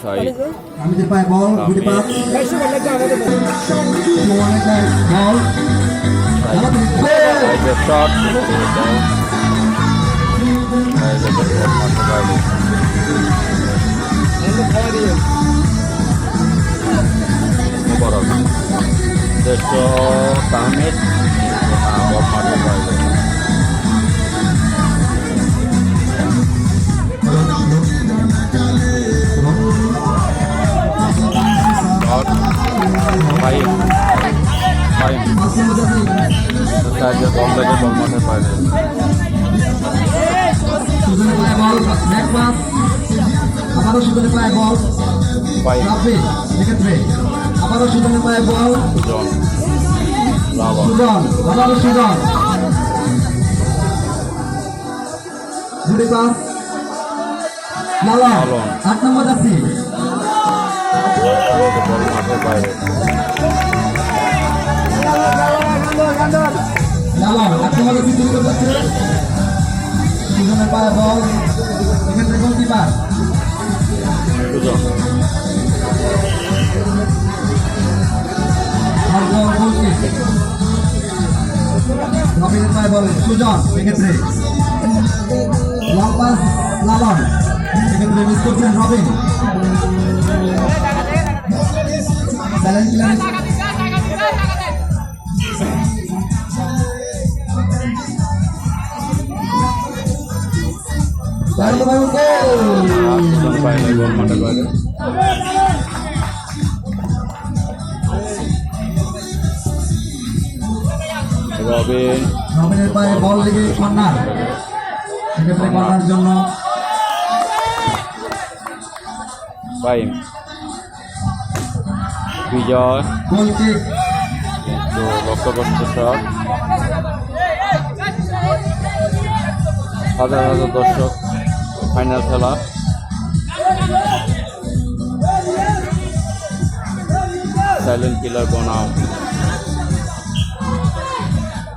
সাইডে শট বল লেগে বল মাঠে বাইরে আবারও সুজনের পায়ে বল রাফি সেক্ষেত্রে আবারও সুজনের পায়ে বল সুজন আবারও সুজন গুটি পাস লালন। আট নম্বর যাচ্ছি লালন আট নম্বর যাচ্ছি শুরু করতে যাচ্ছে সুজনের পায়ে বল এক্ষেত্রে গোলকিপার। সুজন, এক্ষেত্রে। Long pass Lalon. এক্ষেত্রে রবিন রবিনের পায়ে বল লেগে কর্নার সেক্ষেত্রে কর্নার জন্য। ফাইম বিজয়। লক্ষ্য করছে শট হাজার হাজার দর্শক। ফাইনাল খেলা। সাইলেন্ট কিলার বনাম।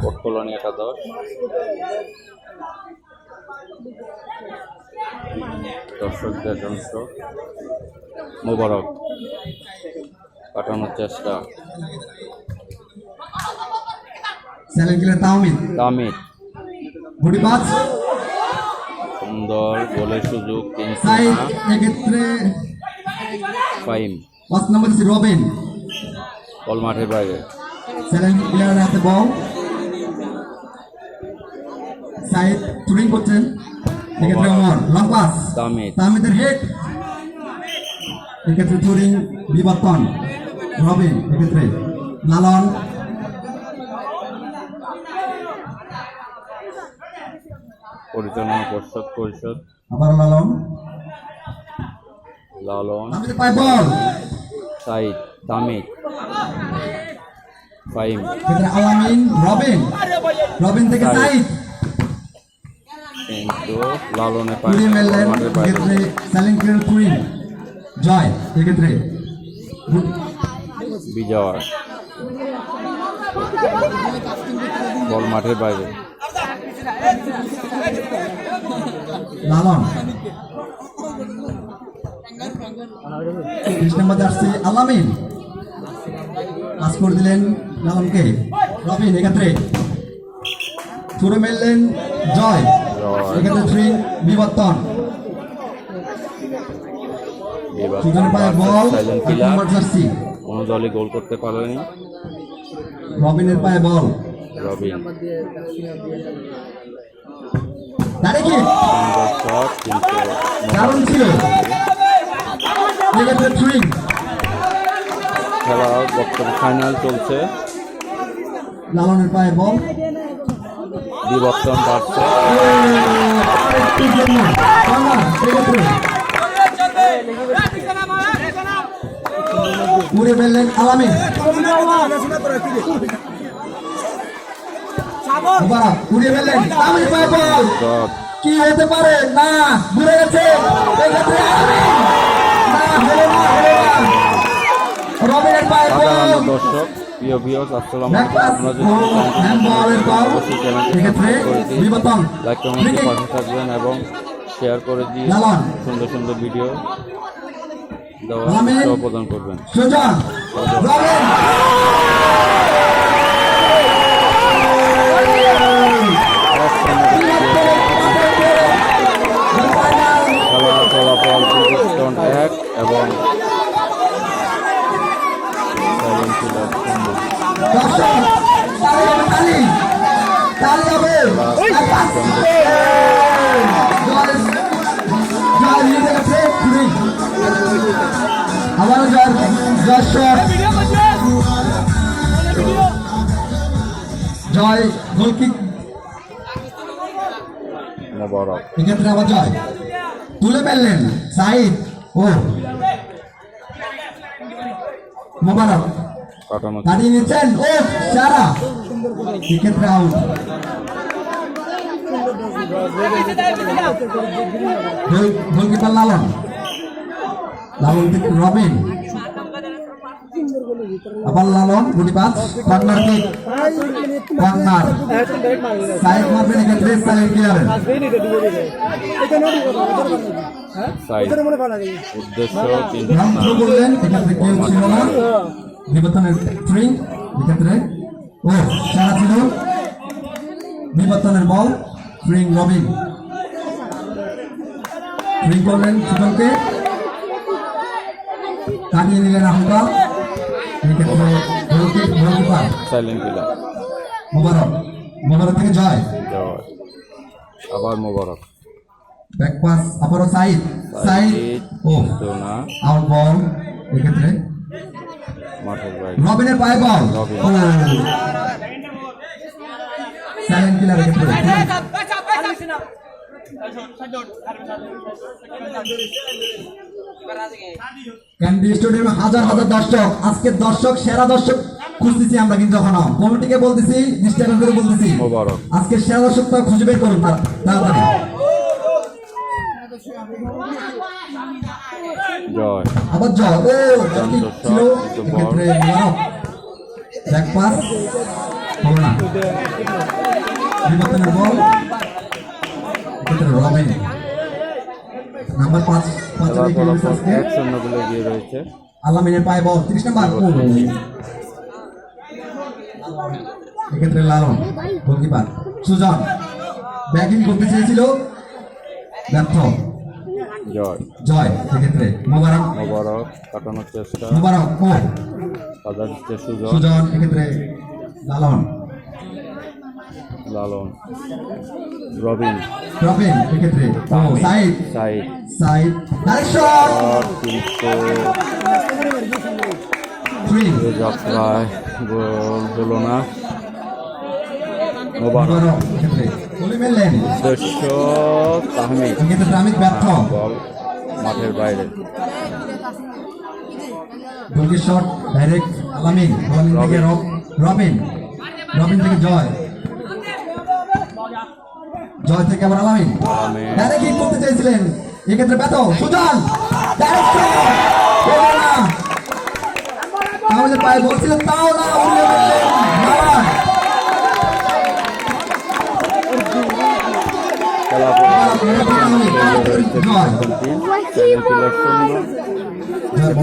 কোট কলোনি একাদশ দর্শকদের অংশ মোবারক কাটানোর চেষ্টা। তাহমিদ পাস সুন্দর গোলের সুযোগ এক্ষেত্রে ফাইম পাঁচ নম্বর দিচ্ছে রবিন। বল মাঠের বাইরে। স্যালেন কিলার হাতে বল। সাইড টুরিং করছেন। এক্ষেত্রে অমর লং পাস তামিদ তাহমিদের হেড এক্ষেত্রে টুরিং বিবর্তন। রবিন এক্ষেত্রে লালন। পরিচালনা পর্ষদ পরিষদ। আবার লালন। লালন। সাইদ তামিদ ফাইম আলামিন রবিন। রবিন থেকে সাইদ। কিন্তু লালনে পায় টুরিং না, বল মেললেন মাঠের বাইরে এক্ষেত্রে স্যালেন কিলার টুরিং জয় এক্ষেত্রে। বিজয়। বল মাঠের বাইরে। লালন ত্রিশ নম্বর জার্সি আলামিন পাস করে দিলেন লালনকে। রবিন এক্ষেত্রে ছুড়ে মেললেন জয়। এক্ষেত্রে থ্রি বিবর্তন। সুজন পায়ে বল সাইলেন্ট এক কিলার নম্বর জার্সি। কোনো দলই গোল করতে পারেনি। রবিনের পায়ে বল। রবিন খেলা বর্তমান ফাইনাল চলছে। লালনের পায়ে বল। বিবর্তন বাড়ছে। উড়ে ফেললেন মুবারক উড়িয়ে ফেললেন কি হতে পারে? না ঘুরে গেছে। এক্ষেত্রে না হলো না হলো না। রবিনের পায়ে দর্শক প্রিয় ভিউয়ার্স আসসালামু আলাইকুম। আপনারা যদি লাইক কমেন্টে পাশে থাকবেন এবং শেয়ার করে দিয়ে সুন্দর সুন্দর ভিডিও দেওয়ার। প্রদান করবেন। সুজন। হবে এক পাস। জয় জয় নিয়ে গেছে কুড়ি আবারও জয় দর্শক জয় গোলকিক। মোবারক। এক্ষেত্রে আবার জয়। তুলে ফেললেন সাইদ। ও। মোবারক। কাটিয়ে নিচ্ছেন? ও সারা। এক্ষেত্রে আউট গোল- গোলকিপার লালন। লালন থেকে রবিন। আবার লালন গুটি পাঁচ কর্নার কিক কর্নার সাইড মারবেন এক্ষেত্রে সাইড উদ্দেশ্য শুরু করলেন এক্ষেত্রে কেউ ছিল না। নিবর্তনের থ্রি এক্ষেত্রে ও সারা ছিল? নিবর্তনের বল স্প্রিং রবিন করলেন সুজনকে। কাটিয়ে নিলেন goalkeeper silent killer. Mobarak Mobarak থেকে জয়। আবার মোবারক। ব্যাক পাস আবারও সাইড সাইড ও। আউট বল এক্ষেত্রে। রবিনের পায়ে বল ও। সাইলেন্ট কিলার এক্ষেত্রে। ক্যান্ডি স্টেডিয়ামে হাজার হাজার দর্শক আজকে দর্শক সেরা দর্শক খুঁজতেছি আমরা কিন্তু এখনও। কমিটিকে বলতেছি দৃষ্টান্তর করে বলতেছি। আজকে সেরা দর্শক তো খুঁজে বের করুন তাড়াতাড়ি আবার জয়। ও ছিল? এক্ষেত্রে ব্যাক পাস। হলো না। বল। এক্ষেত্রে রবিন নাম্বার পাঁচ পাঁচ এক শূন্য বলে এগিয়ে রয়েছে। আলামিনের পায়ে বল তিরিশ নাম্বার। এক্ষেত্রে লালন গোলকিপার। সুজন ব্যাটিং করতে চেয়েছিল। ব্যর্থ। জয়। জয় এক্ষেত্রে মোবারক। মোবারক কাটানোর চেষ্টা। মোবারক ও। সুজন। সুজন এক্ষেত্রে লালন। লালন। রবিন। রবিন এক্ষেত্রে। কিন্তু যাত্রায় গোল হলো না। মোবারক। উদ্দেশ্য তাহমিদ। এক্ষেত্রে প্রামিক ব্যর্থ। বল মাঠের বাইরে। শট ডাইরেক্ট আলামিন। রবিন। রবিন থেকে জয়। জয় থেকে আবার আলামিন। ডাইরেক্ট হিট করতে চেয়েছিলেন। এক্ষেত্রে ব্যর্থ সুজন। আমাদের পায়ে বলছিলেন তাও না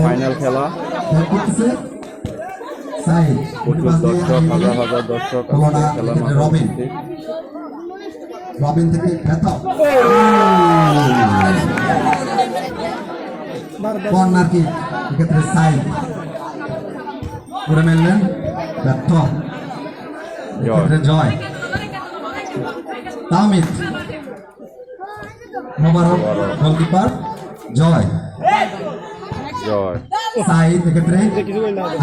ফাইনাল খেলা। দর্শক হাজার হাজার দর্শক খেলার রবিন। থেকে ব্যর্থ কর্নার কি? এক্ষেত্রে সাইড। করে মেললেন ব্যর্থ। এক্ষেত্রে জয়। তামিদ মোবারক গোলকিপার জয়। জয়। সাইড এক্ষেত্রে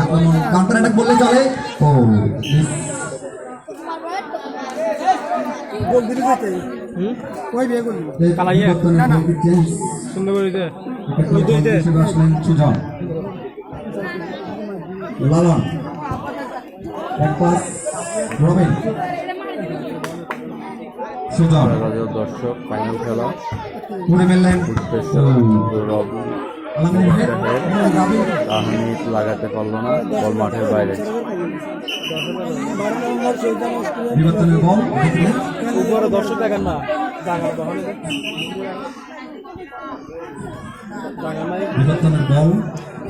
আক্রমণ। কাউন্টার অ্যাটাক বললে চলে। ও মিস। এই পরিবর্তনের গোলকি চেঞ্জ এক্ষেত্রে হিসেবে আসলেন সুজন লালন। এক পাস রবিন। সুজন। দর্শক ফাইনাল খেলা। উড়ে মেললেন তাহমিদ লাগাতে পারল না বল মাঠের বাইরে। বিবর্তনের বল উপরে দর্শক দেখেন না। বিবর্তনের বল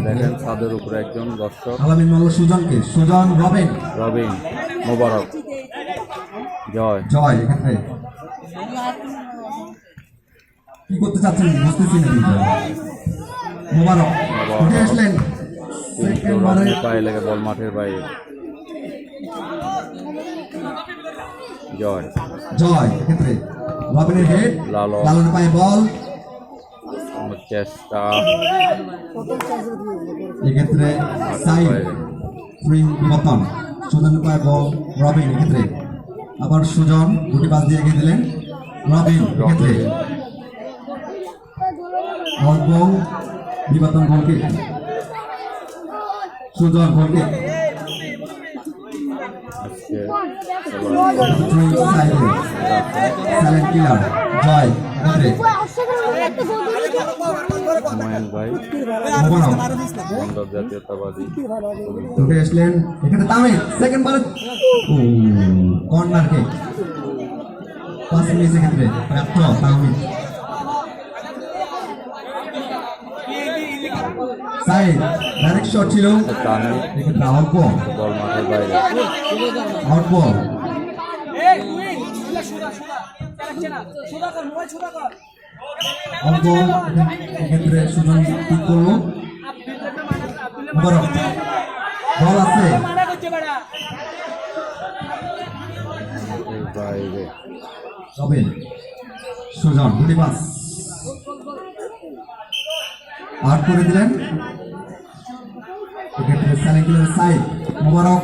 দেখেন ছাদের উপরে একজন দর্শক। আলামিন মাল্ল সুজনকে। সুজন রবেন। রবিন মোবারক। জয়। জয় এক্ষেত্রে কি করতে চাচ্ছেন? বুঝতেছি না মোবারক। উঠে আসলেন। বল মাঠের বাইরে। জয়। জয় এক্ষেত্রে রবিনের হেড লালন। লালনের পায়ে বল। চেষ্টা। এক্ষেত্রে সাইড সুইং বিবর্তন। সুজনের পায়ে বল রবিন এক্ষেত্রে। আবার সুজন দুটি পাস দিয়ে এগিয়ে দিলেন। রবিন এক্ষেত্রে। অল্প বিবর্তন গোলকে সুজন গোলকে জয়। জাতীয়তাবাদী উঠে আসলেন এখানে তামিল সেকেন্ড বল কর্নার কে পাঁচ মিনিট সেকেন্ডে তামিল সাইড ডাইরেক্ট শট ছিল। এক্ষেত্রে আউট বল বল মাঠের বাইরে। আউট বল আউট বল এক্ষেত্রে সুজন ঠিক করল। বল আছে। বাইরে। সুজন পাস আউট করে দিলেন। সাইলেন্টের সাইড মোবারক।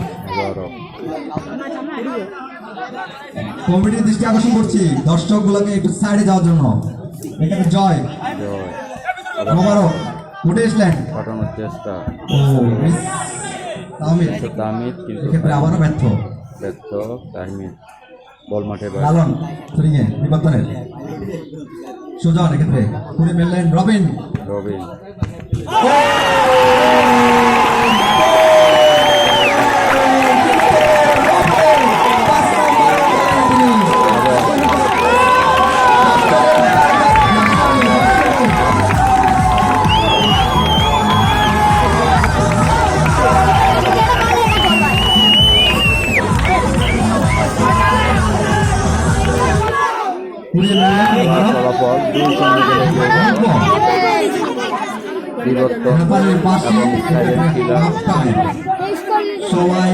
কমিটির দৃষ্টি আকর্ষণ করছি। দর্শকগুলোকে একটু সাইডে যাওয়ার জন্য। এখানে জয়। মোবারক উঠে আসলেন পাঠানোর চেষ্টা। ও মিস তাহমিদ তামিদ কিন্তু এক্ষেত্রে আবারও ব্যর্থ। ব্যর্থ তাহমিদ বল বাইরে লালন সুরিংয়ে বিবর্তনের সুজন এক্ষেত্রে ঘুরে মেললেন রবিন। রবিন। পাশে এবং কিলার হাফ সবাই